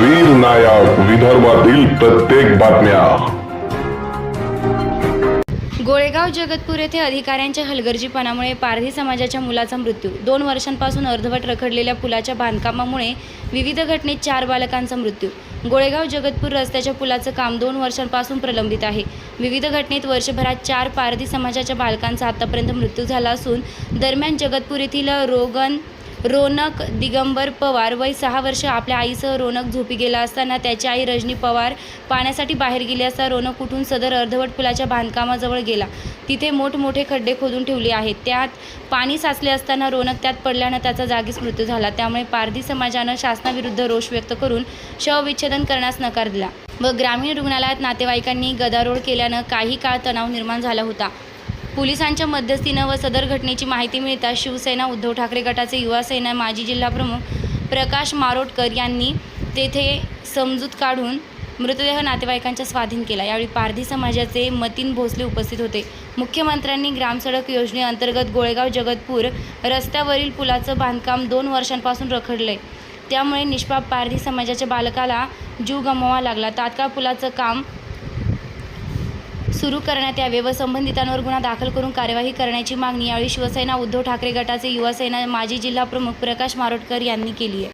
वीर नायक विदर्भातील प्रत्येक बातम्या. गोळेगाव जगतपूर येथे अधिकाऱ्यांच्या हलगर्जीपणामुळे पारधी समाजाच्या मुलाचा मृत्यू. दोन वर्षांपासून अर्धवट रखडलेल्या पुलाच्या बांधकामामुळे विविध घटनेत चार बालकांचा मृत्यू. गोळेगाव जगतपूर रस्त्याच्या पुलाचं काम दोन वर्षांपासून प्रलंबित आहे. विविध घटनेत वर्षभरात चार पारधी समाजाच्या बालकांचा आतापर्यंत मृत्यू झाला असून दरम्यान जगतपूर येथील रोगन रोनक दिगंबर पवार. वय सहा वर्ष. आपल्या आईसह रोनक झोपी गेला असताना त्याची आई रजनी पवार पाण्यासाठी बाहेर गेली असता रोनक उठून सदर अर्धवट पुलाच्या बांधकामाजवळ गेला. तिथे मोठमोठे खड्डे खोदून ठेवले आहेत. त्यात पाणी साचले असताना रोनक त्यात पडल्यानं त्याचा जागीच मृत्यू झाला. त्यामुळे पारधी समाजानं शासनाविरुद्ध रोष व्यक्त करून शवविच्छेदन करण्यास नकार दिला व ग्रामीण रुग्णालयात नातेवाईकांनी गदारोळ केल्यानं काही काळ तणाव निर्माण झाला होता. पोलिसांच्या मध्यस्थीनं व सदर घटनेची माहिती मिळताच शिवसेना उद्धव ठाकरे गटाचे युवा सेना माजी जिल्हाप्रमुख प्रकाश मारोटकर यांनी तेथे समजूत काढून मृतदेह नातेवाईकांच्या स्वाधीन केला. यावेळी पारधी समाजाचे मतीन भोसले उपस्थित होते. मुख्यमंत्र्यांनी ग्रामसडक योजनेअंतर्गत गोळेगाव जगतपूर रस्त्यावरील पुलाचं बांधकाम दोन वर्षांपासून रखडलंय. त्यामुळे निष्पाप पारधी समाजाच्या बालकाला जीव गमवावा लागला. तात्काळ पुलाचं काम सुरू करण्यात यावे व संबंधितांवर गुन्हा दाखल करून कार्यवाही करण्याची मागणी यावेळी शिवसेना उद्धव ठाकरे गटाचे युवासेना माजी जिल्हाप्रमुख प्रकाश मारोटकर यांनी केली आहे.